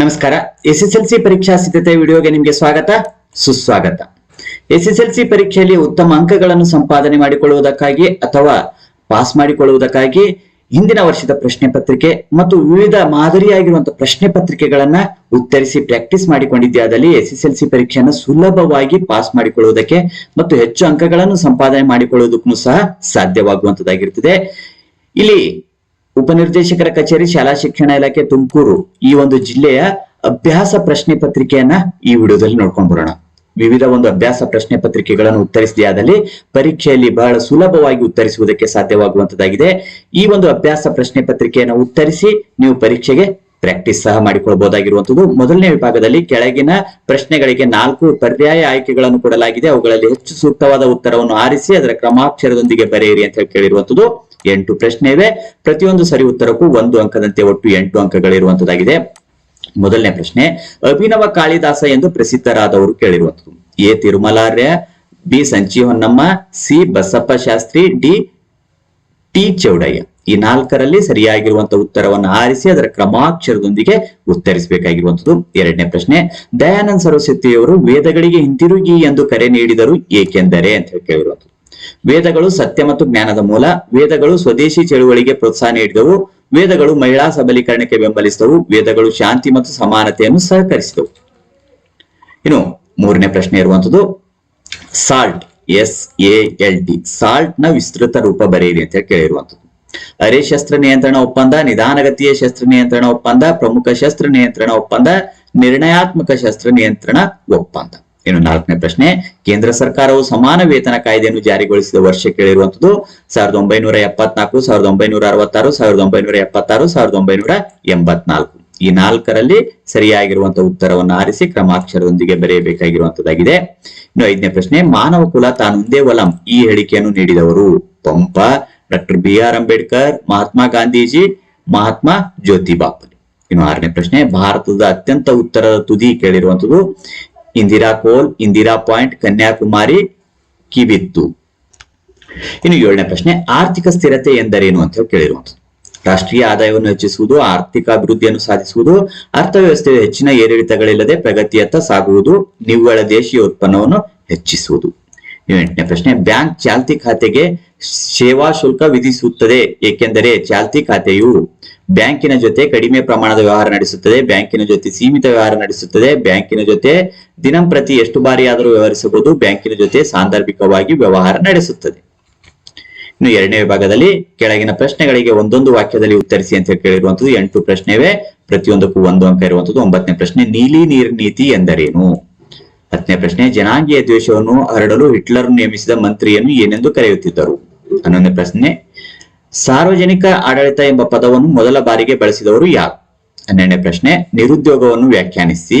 ನಮಸ್ಕಾರ. S S L C ಪರೀಕ್ಷಾ ಸಿದ್ಧತೆ ವಿಡಿಯೋಗೆ ನಿಮಗೆ ಸ್ವಾಗತ, ಸುಸ್ವಾಗತ. ಎಸ್ ಎಸ್ ಎಲ್ ಸಿ ಪರೀಕ್ಷೆಯಲ್ಲಿ ಉತ್ತಮ ಅಂಕಗಳನ್ನು ಸಂಪಾದನೆ ಮಾಡಿಕೊಳ್ಳುವುದಕ್ಕಾಗಿ ಅಥವಾ ಪಾಸ್ ಮಾಡಿಕೊಳ್ಳುವುದಕ್ಕಾಗಿ ಹಿಂದಿನ ವರ್ಷದ ಪ್ರಶ್ನೆ ಪತ್ರಿಕೆ ಮತ್ತು ವಿವಿಧ ಮಾದರಿಯಾಗಿರುವಂತಹ ಪ್ರಶ್ನೆ ಪತ್ರಿಕೆಗಳನ್ನ ಉತ್ತರಿಸಿ ಪ್ರಾಕ್ಟೀಸ್ ಮಾಡಿಕೊಂಡಿದ್ದಾದಲ್ಲಿ ಎಸ್ ಎಸ್ ಎಲ್ ಸಿ ಪರೀಕ್ಷೆಯನ್ನು ಸುಲಭವಾಗಿ ಪಾಸ್ ಮಾಡಿಕೊಳ್ಳುವುದಕ್ಕೆ ಮತ್ತು ಹೆಚ್ಚು ಅಂಕಗಳನ್ನು ಸಂಪಾದನೆ ಮಾಡಿಕೊಳ್ಳುವುದಕ್ಕೂ ಸಹ ಸಾಧ್ಯವಾಗುವಂತದ್ದಾಗಿರುತ್ತದೆ ಇಲ್ಲಿ ಉಪನಿರ್ದೇಶಕರ ಕಚೇರಿ, ಶಾಲಾ ಶಿಕ್ಷಣ ಇಲಾಖೆ ತುಮಕೂರು ಈ ಒಂದು ಜಿಲ್ಲೆಯ ಅಭ್ಯಾಸ ಪ್ರಶ್ನೆ ಪತ್ರಿಕೆಯನ್ನ ಈ ವಿಡಿಯೋದಲ್ಲಿ ನೋಡ್ಕೊಂಡ್ ಬರೋಣ. ವಿವಿಧ ಒಂದು ಅಭ್ಯಾಸ ಪ್ರಶ್ನೆ ಪತ್ರಿಕೆಗಳನ್ನು ಉತ್ತರಿಸಿದೆಯಾದಲ್ಲಿ ಪರೀಕ್ಷೆಯಲ್ಲಿ ಬಹಳ ಸುಲಭವಾಗಿ ಉತ್ತರಿಸುವುದಕ್ಕೆ ಸಾಧ್ಯವಾಗುವಂತದ್ದಾಗಿದೆ. ಈ ಒಂದು ಅಭ್ಯಾಸ ಪ್ರಶ್ನೆ ಪತ್ರಿಕೆಯನ್ನು ಉತ್ತರಿಸಿ ನೀವು ಪರೀಕ್ಷೆಗೆ ಪ್ರಾಕ್ಟೀಸ್ ಸಹ ಮಾಡಿಕೊಳ್ಬಹುದಾಗಿರುವಂತದ್ದು ಮೊದಲನೇ ವಿಭಾಗದಲ್ಲಿ ಕೆಳಗಿನ ಪ್ರಶ್ನೆಗಳಿಗೆ ನಾಲ್ಕು ಪರ್ಯಾಯ ಆಯ್ಕೆಗಳನ್ನು ಕೊಡಲಾಗಿದೆ. ಅವುಗಳಲ್ಲಿ ಹೆಚ್ಚು ಸೂಕ್ತವಾದ ಉತ್ತರವನ್ನು ಆರಿಸಿ ಅದರ ಕ್ರಮಾಕ್ಷರದೊಂದಿಗೆ ಬರೆಯಿರಿ ಅಂತ ಹೇಳಿ ಕೇಳಿರುವಂತದ್ದು. ಎಂಟು ಪ್ರಶ್ನೆ ಇವೆ. ಪ್ರತಿಯೊಂದು ಸರಿ ಉತ್ತರಕ್ಕೂ ಒಂದು ಅಂಕದಂತೆ ಒಟ್ಟು ಎಂಟು ಅಂಕಗಳಿರುವಂತದ್ದಾಗಿದೆ. ಮೊದಲನೇ ಪ್ರಶ್ನೆ, ಅಭಿನವ ಕಾಳಿದಾಸ ಎಂದು ಪ್ರಸಿದ್ಧರಾದವರು ಕೇಳಿರುವಂತದ್ದು. A. Tirumalarya, B. Sanchi Honnamma C. Basappa Shastri, D. T. Chowdaiah. ಈ ನಾಲ್ಕರಲ್ಲಿ ಸರಿಯಾಗಿರುವಂತಹ ಉತ್ತರವನ್ನು ಆರಿಸಿ ಅದರ ಕ್ರಮಾಕ್ಷರದೊಂದಿಗೆ ಉತ್ತರಿಸಬೇಕಾಗಿರುವಂತದ್ದು. ಎರಡನೇ ಪ್ರಶ್ನೆ, ದಯಾನಂದ ಸರಸ್ವತಿಯವರು ವೇದಗಳಿಗೆ ಹಿಂತಿರುಗಿ ಎಂದು ಕರೆ ನೀಡಿದರು ಏಕೆಂದರೆ ಅಂತ ಹೇಳಿ ವೇದಗಳು ಸತ್ಯ ಮತ್ತು ಜ್ಞಾನದ ಮೂಲ. ವೇದಗಳು ಸ್ವದೇಶಿ ಚಳುವಳಿಗೆ ಪ್ರೋತ್ಸಾಹ ನೀಡಿದವು. ವೇದಗಳು ಮಹಿಳಾ ಸಬಲೀಕರಣಕ್ಕೆ ಬೆಂಬಲಿಸಿದವು. ವೇದಗಳು ಶಾಂತಿ ಮತ್ತು ಸಮಾನತೆಯನ್ನು ಸಹಕರಿಸಿದವು. ಇನ್ನು ಮೂರನೇ ಪ್ರಶ್ನೆ ಇರುವಂತದ್ದು, salt, S A L T, ಸಾಲ್ಟ್ನ ವಿಸ್ತೃತ ರೂಪ ಬರೆಯಿರಿ ಅಂತ ಹೇಳಿ ಕೇಳಿರುವಂತದ್ದು. ಅರೆ ಶಸ್ತ್ರ ನಿಯಂತ್ರಣ ಒಪ್ಪಂದ, ನಿಧಾನಗತಿಯ ಶಸ್ತ್ರ ನಿಯಂತ್ರಣ ಒಪ್ಪಂದ, ಪ್ರಮುಖ ಶಸ್ತ್ರ ನಿಯಂತ್ರಣ ಒಪ್ಪಂದ, ನಿರ್ಣಯಾತ್ಮಕ ಶಸ್ತ್ರ ನಿಯಂತ್ರಣ ಒಪ್ಪಂದ. ಇನ್ನು ನಾಲ್ಕನೇ ಪ್ರಶ್ನೆ, ಕೇಂದ್ರ ಸರ್ಕಾರವು ಸಮಾನ ವೇತನ ಕಾಯ್ದೆಯನ್ನು ಜಾರಿಗೊಳಿಸಿದ ವರ್ಷ ಕೇಳಿರುವಂತದ್ದು ಸಾವಿರದ ಒಂಬೈನೂರ ಎಪ್ಪತ್ನಾಲ್ಕು, ಸಾವಿರದ ಒಂಬೈನೂರ ಅರವತ್ತಾರು, ಸಾವಿರದ ಒಂಬೈನೂರ ಎಪ್ಪತ್ತಾರು, ಸಾವಿರದ ಒಂಬೈನೂರ ಎಂಬತ್ನಾಲ್ಕು. ಈ ನಾಲ್ಕರಲ್ಲಿ ಸರಿಯಾಗಿರುವಂತಹ ಉತ್ತರವನ್ನು ಆರಿಸಿ ಕ್ರಮಾಕ್ಷರದೊಂದಿಗೆ ಬರೆಯಬೇಕಾಗಿರುವಂತದ್ದಾಗಿದೆ ಇನ್ನು ಐದನೇ ಪ್ರಶ್ನೆ, ಮಾನವ ಕುಲ ತಾನೊಂದೇ ವಲಂ ಈ ಹೇಳಿಕೆಯನ್ನು ನೀಡಿದವರು Pampa, doctor B R Ambedkar, Mahatma Gandhiji, Mahatma Jyotiba. ಇನ್ನು ಆರನೇ ಪ್ರಶ್ನೆ, ಭಾರತದ ಅತ್ಯಂತ ಉತ್ತರದ ತುದಿ ಕೇಳಿರುವಂತದ್ದು ಇಂದಿರಾ ಕೋಲ್, ಇಂದಿರಾ ಪಾಯಿಂಟ್, ಕನ್ಯಾಕುಮಾರಿ ಕಿವಿತ್ತು ಇನ್ನು ಏಳನೇ ಪ್ರಶ್ನೆ, ಆರ್ಥಿಕ ಸ್ಥಿರತೆ ಎಂದರೇನು ಅಂತ ಹೇಳಿ ರಾಷ್ಟ್ರೀಯ ಆದಾಯವನ್ನು ಹೆಚ್ಚಿಸುವುದು, ಆರ್ಥಿಕ ಅಭಿವೃದ್ಧಿಯನ್ನು ಸಾಧಿಸುವುದು, ಅರ್ಥವ್ಯವಸ್ಥೆಯ ಹೆಚ್ಚಿನ ಏರಿಳಿತಗಳಿಲ್ಲದೆ ಪ್ರಗತಿಯತ್ತ ಸಾಗುವುದು, ನಿವ್ವಳ ದೇಶೀಯ ಉತ್ಪನ್ನವನ್ನು ಹೆಚ್ಚಿಸುವುದು. ಎಂಟನೇ ಪ್ರಶ್ನೆ, ಬ್ಯಾಂಕ್ ಚಾಲ್ತಿ ಖಾತೆಗೆ ಸೇವಾ ಶುಲ್ಕ ವಿಧಿಸುತ್ತದೆ, ಏಕೆಂದರೆ ಚಾಲ್ತಿ ಖಾತೆಯು ಬ್ಯಾಂಕಿನ ಜೊತೆ ಕಡಿಮೆ ಪ್ರಮಾಣದ ವ್ಯವಹಾರ ನಡೆಸುತ್ತದೆ, ಬ್ಯಾಂಕಿನ ಜೊತೆ ಸೀಮಿತ ವ್ಯವಹಾರ ನಡೆಸುತ್ತದೆ, ಬ್ಯಾಂಕಿನ ಜೊತೆ ದಿನಂಪ್ರತಿ ಎಷ್ಟು ಬಾರಿ ಆದರೂ ವ್ಯವಹರಿಸಬಹುದು, ಬ್ಯಾಂಕಿನ ಜೊತೆ ಸಾಂದರ್ಭಿಕವಾಗಿ ವ್ಯವಹಾರ ನಡೆಸುತ್ತದೆ. ಇನ್ನು ಎರಡನೇ ವಿಭಾಗದಲ್ಲಿ ಕೆಳಗಿನ ಪ್ರಶ್ನೆಗಳಿಗೆ ಒಂದೊಂದು ವಾಕ್ಯದಲ್ಲಿ ಉತ್ತರಿಸಿ ಅಂತ ಕೇಳಿರುವಂತದ್ದು ಎಂಟು ಪ್ರಶ್ನೆವೇ, ಪ್ರತಿಯೊಂದಕ್ಕೂ ಒಂದು ಅಂಕ ಇರುವಂತದ್ದು ಒಂಬತ್ತನೇ ಪ್ರಶ್ನೆ, ನೀಲಿ ನೀರ್ ನೀತಿ ಎಂದರೇನು? ಹತ್ತನೇ ಪ್ರಶ್ನೆ, ಜನಾಂಗೀಯ ದ್ವೇಷವನ್ನು ಹರಡಲು ಹಿಟ್ಲರ್ ನೇಮಿಸಿದ ಮಂತ್ರಿಯನ್ನು ಏನೆಂದು ಕರೆಯುತ್ತಿದ್ದರು? ಹನ್ನೊಂದನೇ ಪ್ರಶ್ನೆ, ಸಾರ್ವಜನಿಕ ಆಡಳಿತ ಎಂಬ ಪದವನ್ನು ಮೊದಲ ಬಾರಿಗೆ ಬಳಸಿದವರು ಯಾರು? ಹನ್ನೆರಡನೇ ಪ್ರಶ್ನೆ, ನಿರುದ್ಯೋಗವನ್ನು ವ್ಯಾಖ್ಯಾನಿಸಿ.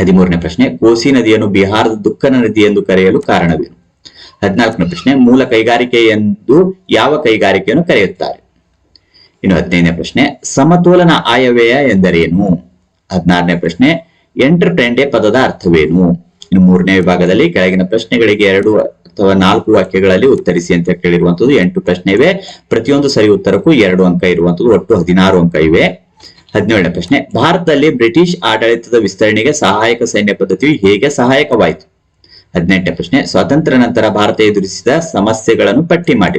ಹದಿಮೂರನೇ ಪ್ರಶ್ನೆ, ಕೋಸಿ ನದಿಯನ್ನು ಬಿಹಾರದ ದುಃಖನ ನದಿ ಎಂದು ಕರೆಯಲು ಕಾರಣವೇನು? ಹದಿನಾಲ್ಕನೇ ಪ್ರಶ್ನೆ, ಮೂಲ ಕೈಗಾರಿಕೆ ಎಂದು ಯಾವ ಕೈಗಾರಿಕೆಯನ್ನು ಕರೆಯುತ್ತಾರೆ? ಇನ್ನು ಹದಿನೈದನೇ ಪ್ರಶ್ನೆ, ಸಮತೋಲನ ಆಯವ್ಯಯ ಎಂದರೇನು? ಹದಿನಾರನೇ ಪ್ರಶ್ನೆ ಎಂಟರ್ಪ್ರೆಂಡೆ ಪದದ ಅರ್ಥವೇನು? ಇನ್ನು ಮೂರನೇ ವಿಭಾಗದಲ್ಲಿ ಕೆಳಗಿನ ಪ್ರಶ್ನೆಗಳಿಗೆ ಎರಡು ಅಥವಾ ನಾಲ್ಕು ವಾಕ್ಯಗಳಲ್ಲಿ ಉತ್ತರಿಸಿ ಅಂತ ಕೇಳಿರುವಂತದ್ದು ಎಂಟು ಪ್ರಶ್ನೆ ಇವೆ. ಪ್ರತಿಯೊಂದು ಸರಿ ಉತ್ತರಕ್ಕೂ ಎರಡು ಅಂಕ ಇರುವಂತದ್ದು ಒಟ್ಟು ಹದಿನಾರು ಅಂಕ ಇವೆ. ಹದಿನೇಳನೇ ಪ್ರಶ್ನೆ, ಭಾರತದಲ್ಲಿ ಬ್ರಿಟಿಷ್ ಆಡಳಿತದ ವಿಸ್ತರಣೆಗೆ ಸಹಾಯಕ ಸೈನ್ಯ ಪದ್ಧತಿಯು ಹೇಗೆ ಸಹಾಯಕವಾಯಿತು? ಹದಿನೆಂಟನೇ ಪ್ರಶ್ನೆ, ಸ್ವಾತಂತ್ರ್ಯ ನಂತರ ಭಾರತ ಎದುರಿಸಿದ ಸಮಸ್ಯೆಗಳನ್ನು ಪಟ್ಟಿ ಮಾಡಿ.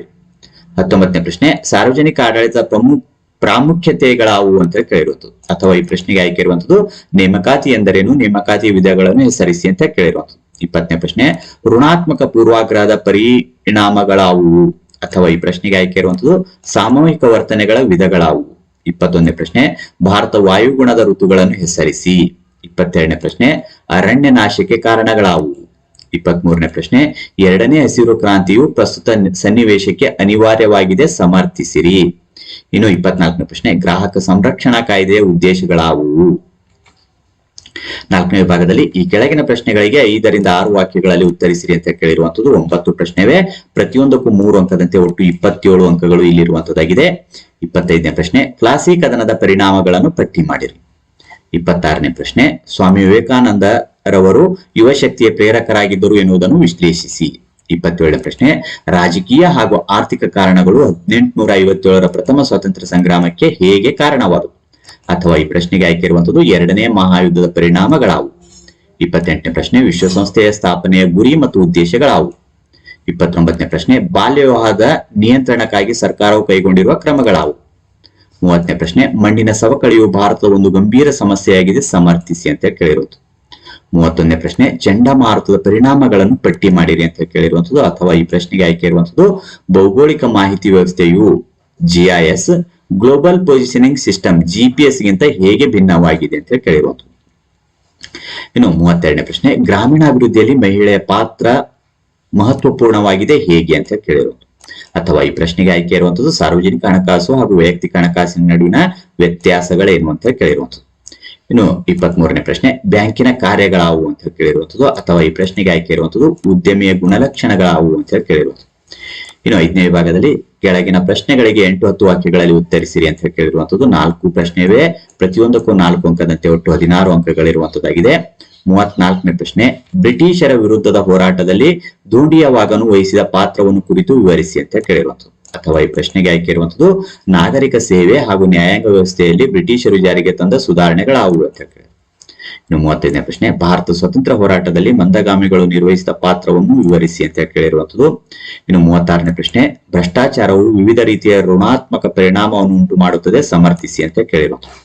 ಹತ್ತೊಂಬತ್ತನೇ ಪ್ರಶ್ನೆ, ಸಾರ್ವಜನಿಕ ಆಡಳಿತ ಪ್ರಮುಖ ಪ್ರಾಮುಖ್ಯತೆಗಳಾವು ಅಂತ ಕೇಳಿರುವಂಥದ್ದು. ಅಥವಾ ಈ ಪ್ರಶ್ನೆಗೆ ಆಯ್ಕೆ ಇರುವಂತದ್ದು ನೇಮಕಾತಿ ಎಂದರೇನು? ನೇಮಕಾತಿ ವಿಧಗಳನ್ನು ಹೆಸರಿಸಿ ಅಂತ ಕೇಳಿರುವಂಥದ್ದು. ಇಪ್ಪತ್ತನೇ ಪ್ರಶ್ನೆ, ಋಣಾತ್ಮಕ ಪೂರ್ವಾಗ್ರಹದ ಪರಿಣಾಮಗಳಾವುವು? ಅಥವಾ ಈ ಪ್ರಶ್ನೆಗೆ ಆಯ್ಕೆ ಇರುವಂತದ್ದು ಸಾಮೂಹಿಕ ವರ್ತನೆಗಳ ವಿಧಗಳಾವುವು? ಇಪ್ಪತ್ತೊಂದನೇ ಪ್ರಶ್ನೆ, ಭಾರತ ವಾಯುಗುಣದ ಋತುಗಳನ್ನು ಹೆಸರಿಸಿ. ಇಪ್ಪತ್ತೆರಡನೇ ಪ್ರಶ್ನೆ ಅರಣ್ಯ ನಾಶಕ್ಕೆ ಕಾರಣಗಳಾವುವು? ಇಪ್ಪತ್ತ್ ಮೂರನೇ ಪ್ರಶ್ನೆ, ಎರಡನೇ ಹಸಿರು ಕ್ರಾಂತಿಯು ಪ್ರಸ್ತುತ ಸನ್ನಿವೇಶಕ್ಕೆ ಅನಿವಾರ್ಯವಾಗಿದೆ, ಸಮರ್ಥಿಸಿರಿ. ಇನ್ನು ಇಪ್ಪತ್ನಾಲ್ಕನೇ ಪ್ರಶ್ನೆ, ಗ್ರಾಹಕ ಸಂರಕ್ಷಣಾ ಕಾಯ್ದೆಯ ಉದ್ದೇಶಗಳಾವುವು? ನಾಲ್ಕನೇ ವಿಭಾಗದಲ್ಲಿ ಈ ಕೆಳಗಿನ ಪ್ರಶ್ನೆಗಳಿಗೆ ಐದರಿಂದ ಆರು ವಾಕ್ಯಗಳಲ್ಲಿ ಉತ್ತರಿಸಿರಿ ಅಂತ ಕೇಳಿರುವಂತದ್ದು ಒಂಬತ್ತು ಪ್ರಶ್ನೆವೆ. ಪ್ರತಿಯೊಂದಕ್ಕೂ ಮೂರು ಅಂಕದಂತೆ ಒಟ್ಟು ಇಪ್ಪತ್ತೇಳು ಅಂಕಗಳು ಇಲ್ಲಿರುವಂತದ್ದಾಗಿದೆ ಇಪ್ಪತ್ತೈದನೇ ಪ್ರಶ್ನೆ, ಕ್ಲಾಸಿ ಕದನದ ಪರಿಣಾಮಗಳನ್ನು ಪಟ್ಟಿ ಮಾಡಿರಿ. ಇಪ್ಪತ್ತಾರನೇ ಪ್ರಶ್ನೆ, ಸ್ವಾಮಿ ವಿವೇಕಾನಂದ ರವರು ಯುವಶಕ್ತಿಯ ಪ್ರೇರಕರಾಗಿದ್ದರು ಎನ್ನುವುದನ್ನು ವಿಶ್ಲೇಷಿಸಿ. ಇಪ್ಪತ್ತೇಳನೇ ಪ್ರಶ್ನೆ, ರಾಜಕೀಯ ಹಾಗೂ ಆರ್ಥಿಕ ಕಾರಣಗಳು ಹದಿನೆಂಟುನೂರ ಐವತ್ತೇಳರ ಪ್ರಥಮ ಸ್ವಾತಂತ್ರ್ಯ ಸಂಗ್ರಾಮಕ್ಕೆ ಹೇಗೆ ಕಾರಣವಾದವು? ಅಥವಾ ಈ ಪ್ರಶ್ನೆಗೆ ಆಯ್ಕೆ ಇರುವಂತದ್ದು ಎರಡನೇ ಮಹಾಯುದ್ಧದ ಪರಿಣಾಮಗಳಾವು. ಇಪ್ಪತ್ತೆಂಟನೇ ಪ್ರಶ್ನೆ, ವಿಶ್ವಸಂಸ್ಥೆಯ ಸ್ಥಾಪನೆಯ ಗುರಿ ಮತ್ತು ಉದ್ದೇಶಗಳಾವು. ಇಪ್ಪತ್ತೊಂಬತ್ತನೇ ಪ್ರಶ್ನೆ ಬಾಲ್ಯ ವಿವಾಹದ ನಿಯಂತ್ರಣಕ್ಕಾಗಿ ಸರ್ಕಾರವು ಕೈಗೊಂಡಿರುವ ಕ್ರಮಗಳಾವು. ಮೂವತ್ತನೇ ಪ್ರಶ್ನೆ, ಮಣ್ಣಿನ ಸವಕಳಿಯು ಭಾರತದ ಒಂದು ಗಂಭೀರ ಸಮಸ್ಯೆಯಾಗಿದೆ, ಸಮರ್ಥಿಸಿ ಅಂತ ಕೇಳಿರೋದು. ಮೂವತ್ತೊಂದನೇ ಪ್ರಶ್ನೆ, ಚಂಡಮಾರುತದ ಪರಿಣಾಮಗಳನ್ನು ಪಟ್ಟಿ ಮಾಡಿರಿ ಅಂತ ಕೇಳಿರುವಂತದ್ದು ಅಥವಾ ಈ ಪ್ರಶ್ನೆಗೆ ಆಯ್ಕೆ ಇರುವಂತದ್ದು ಭೌಗೋಳಿಕ ಮಾಹಿತಿ ವ್ಯವಸ್ಥೆಯು GIS global positioning system GPS ಗಿಂತ ಹೇಗೆ ಭಿನ್ನವಾಗಿದೆ ಅಂತ ಕೇಳಿರುವಂತ ಇನ್ನು ಮೂವತ್ತೆರಡನೇ ಪ್ರಶ್ನೆ, ಗ್ರಾಮೀಣಾಭಿವೃದ್ಧಿಯಲ್ಲಿ ಮಹಿಳೆಯ ಪಾತ್ರ ಮಹತ್ವಪೂರ್ಣವಾಗಿದೆ ಹೇಗೆ ಅಂತ ಕೇಳಿರುವುದು ಅಥವಾ ಈ ಪ್ರಶ್ನೆಗೆ ಆಯ್ಕೆ ಇರುವಂತದ್ದು ಸಾರ್ವಜನಿಕ ಹಣಕಾಸು ಹಾಗೂ ವೈಯಕ್ತಿಕ ಹಣಕಾಸಿನ ನಡುವಿನ ವ್ಯತ್ಯಾಸಗಳೇನು ಅಂತ ಕೇಳಿರುವಂತದ್ದು ಇನ್ನು ಇಪ್ಪತ್ತ್ ಮೂರನೇ ಪ್ರಶ್ನೆ, ಬ್ಯಾಂಕಿನ ಕಾರ್ಯಗಳಾವು ಅಂತ ಕೇಳಿರುವಂತದ್ದು ಅಥವಾ ಈ ಪ್ರಶ್ನೆಗೆ ಆಯ್ಕೆ ಇರುವಂತದ್ದು ಉದ್ಯಮಿಯ ಗುಣಲಕ್ಷಣಗಳಾವು ಅಂತ ಹೇಳಿ ಕೇಳಿರುವಂತದ್ದು ಇನ್ನು ಐದನೇ ವಿಭಾಗದಲ್ಲಿ ಕೆಳಗಿನ ಪ್ರಶ್ನೆಗಳಿಗೆ ಎಂಟು ಹತ್ತು ವಾಕ್ಯಗಳಲ್ಲಿ ಉತ್ತರಿಸಿರಿ ಅಂತ ಹೇಳಿ ಕೇಳಿರುವಂತದ್ದು ನಾಲ್ಕು ಪ್ರಶ್ನೆ ಇವೆ ಪ್ರತಿಯೊಂದಕ್ಕೂ ನಾಲ್ಕು ಅಂಕದಂತೆ ಒಟ್ಟು ಹದಿನಾರು ಅಂಕಗಳಿರುವಂತದ್ದಾಗಿದೆ ಮೂವತ್ನಾಲ್ಕನೇ ಪ್ರಶ್ನೆ, ಬ್ರಿಟಿಷರ ವಿರುದ್ಧದ ಹೋರಾಟದಲ್ಲಿ ಧೂಂಡಿಯವಾಗನು ವಹಿಸಿದ ಪಾತ್ರವನ್ನು ಕುರಿತು ವಿವರಿಸಿ ಅಂತ ಕೇಳಿರುವಂತದ್ದು ಅಥವಾ ಈ ಪ್ರಶ್ನೆಗೆ ಆಯ್ಕೆ ಇರುವಂತದ್ದು ನಾಗರಿಕ ಸೇವೆ ಹಾಗೂ ನ್ಯಾಯಾಂಗ ವ್ಯವಸ್ಥೆಯಲ್ಲಿ ಬ್ರಿಟಿಷರು ಜಾರಿಗೆ ತಂದ ಸುಧಾರಣೆಗಳಾವುವು ಅಂತ ಕೇಳಿ ಇನ್ನು ಮೂವತ್ತೈದನೇ ಪ್ರಶ್ನೆ, ಭಾರತ ಸ್ವತಂತ್ರ ಹೋರಾಟದಲ್ಲಿ ಮಂದಗಾಮಿಗಳು ನಿರ್ವಹಿಸಿದ ಪಾತ್ರವನ್ನು ವಿವರಿಸಿ ಅಂತ ಕೇಳಿರುವಂತದ್ದು ಇನ್ನು ಮೂವತ್ತಾರನೇ ಪ್ರಶ್ನೆ, ಭ್ರಷ್ಟಾಚಾರವು ವಿವಿಧ ರೀತಿಯ ಋಣಾತ್ಮಕ ಪರಿಣಾಮವನ್ನು ಉಂಟು ಮಾಡುತ್ತದೆ, ಸಮರ್ಥಿಸಿ ಅಂತ ಕೇಳಿರುವಂತದ್ದು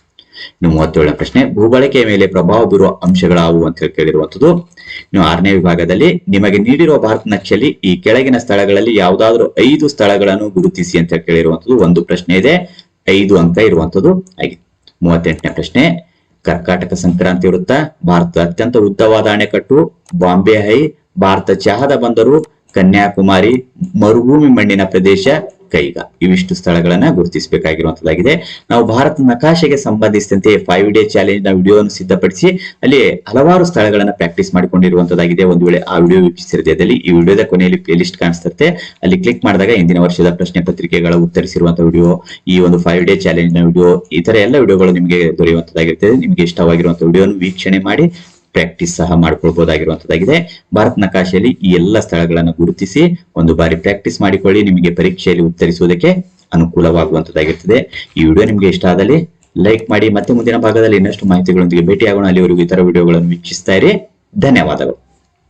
ಇನ್ನು ಮೂವತ್ತೇಳನೇ ಪ್ರಶ್ನೆ, ಭೂಬಳಕೆಯ ಮೇಲೆ ಪ್ರಭಾವ ಬೀರುವ ಅಂಶಗಳಾವು ಅಂತ ಕೇಳಿರುವಂತದ್ದು ಇನ್ನು ಆರನೇ ವಿಭಾಗದಲ್ಲಿ, ನಿಮಗೆ ನೀಡಿರುವ ಭಾರತ ನಕ್ಷೆಯಲ್ಲಿ ಈ ಕೆಳಗಿನ ಸ್ಥಳಗಳಲ್ಲಿ ಯಾವುದಾದ್ರೂ ಐದು ಸ್ಥಳಗಳನ್ನು ಗುರುತಿಸಿ ಅಂತ ಕೇಳಿರುವಂತದ್ದು ಒಂದು ಪ್ರಶ್ನೆ ಇದೆ, ಐದು ಅಂಕ ಇರುವಂತದ್ದು ಆಗಿದೆ. ಮೂವತ್ತೆಂಟನೇ ಪ್ರಶ್ನೆ ಕರ್ಕಾಟಕ ಸಂಕ್ರಾಂತಿ ವೃತ್ತ, ಭಾರತದ ಅತ್ಯಂತ ಉದ್ದವಾದ ಅಣೆಕಟ್ಟು, ಬಾಂಬೆ ಹೈ, ಭಾರತ ಚಹಾದ ಬಂದರು, ಕನ್ಯಾಕುಮಾರಿ, ಮರುಭೂಮಿ ಮಣ್ಣಿನ ಪ್ರದೇಶ ಕೈಗ ಇವಿಷ್ಟು ಸ್ಥಳಗಳನ್ನ ಗುರುತಿಸಬೇಕಾಗಿರುವಂತದ್ದಾಗಿದೆ. ನಾವು ಭಾರತ ನಕಾಶೆಗೆ ಸಂಬಂಧಿಸಿದಂತೆ ಫೈವ್ ಡೇ ಚಾಲೆಂಜ್ನ ವಿಡಿಯೋವನ್ನು ಸಿದ್ಧಪಡಿಸಿ ಅಲ್ಲಿ ಹಲವಾರು ಸ್ಥಳಗಳನ್ನ ಪ್ರಾಕ್ಟೀಸ್ ಮಾಡಿಕೊಂಡಿರುವಂತದ್ದಾಗಿದೆ. ಒಂದು ವೇಳೆ ಆ ವಿಡಿಯೋ ವೀಕ್ಷಿಸಿರದಲ್ಲಿ ಈ ವಿಡಿಯೋದ ಕೊನೆಯಲ್ಲಿ ಪ್ಲೇ ಲಿಸ್ಟ್ ಅಲ್ಲಿ ಕ್ಲಿಕ್ ಮಾಡಿದಾಗ ಇಂದಿನ ವರ್ಷದ ಪ್ರಶ್ನೆ ಪತ್ರಿಕೆಗಳ ಉತ್ತರಿಸಿರುವಂತಹ ವಿಡಿಯೋ, ಈ ಒಂದು ಫೈವ್ ಡೇ ಚಾಲೆಂಜ್ನ ವಿಡಿಯೋ, ಈ ತರ ಎಲ್ಲ ವಿಡಿಯೋಗಳು ನಿಮಗೆ ದೊರೆಯುವಂತದ್ದಾಗಿರ್ತದೆ. ನಿಮಗೆ ಇಷ್ಟವಾಗಿರುವಂತಹ ವಿಡಿಯೋನು ವೀಕ್ಷಣೆ ಮಾಡಿ ಪ್ರಾಕ್ಟೀಸ್ ಸಹ ಮಾಡ್ಕೊಳ್ಬಹುದಾಗಿರುವಂತದ್ದಾಗಿದೆ ಭಾರತ್ ನಕಾಶೆಯಲ್ಲಿ ಈ ಎಲ್ಲ ಸ್ಥಳಗಳನ್ನು ಗುರುತಿಸಿ ಒಂದು ಬಾರಿ ಪ್ರಾಕ್ಟೀಸ್ ಮಾಡಿಕೊಳ್ಳಿ, ನಿಮಗೆ ಪರೀಕ್ಷೆಯಲ್ಲಿ ಉತ್ತರಿಸುವುದಕ್ಕೆ ಅನುಕೂಲವಾಗುವಂತದ್ದಾಗಿರ್ತದೆ. ಈ ವಿಡಿಯೋ ನಿಮಗೆ ಇಷ್ಟ ಆದಲ್ಲಿ ಲೈಕ್ ಮಾಡಿ, ಮತ್ತೆ ಮುಂದಿನ ಭಾಗದಲ್ಲಿ ಇನ್ನಷ್ಟು ಮಾಹಿತಿಗಳೊಂದಿಗೆ ಭೇಟಿಯಾಗೋಣ. ಅಲ್ಲಿವರೆಗೂ ಇತರ ವಿಡಿಯೋಗಳನ್ನು ವೀಕ್ಷಿಸ್ತಾ ಇರಿ. ಧನ್ಯವಾದಗಳು.